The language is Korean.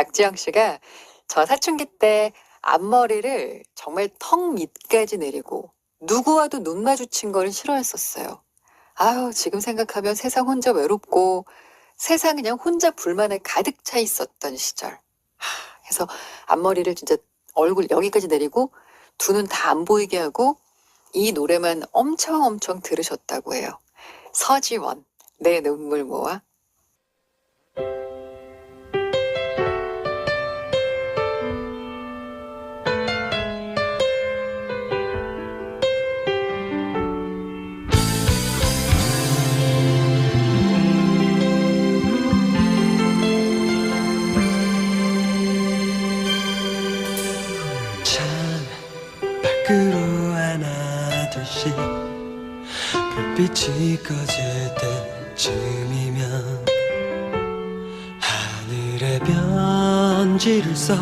박지영 씨가 저 사춘기 때 앞머리를 정말 턱 밑까지 내리고 누구와도 눈 마주친 걸 싫어했었어요. 아유, 지금 생각하면 세상 혼자 외롭고 세상 그냥 혼자 불만에 가득 차 있었던 시절. 하, 그래서 앞머리를 진짜 얼굴 여기까지 내리고 두 눈 다 안 보이게 하고 이 노래만 엄청 엄청 들으셨다고 해요. 서지원, 내 눈물 모아. 참 밖으로 하나 둘씩 불빛이 꺼질 때쯤이면 하늘에 편지를 써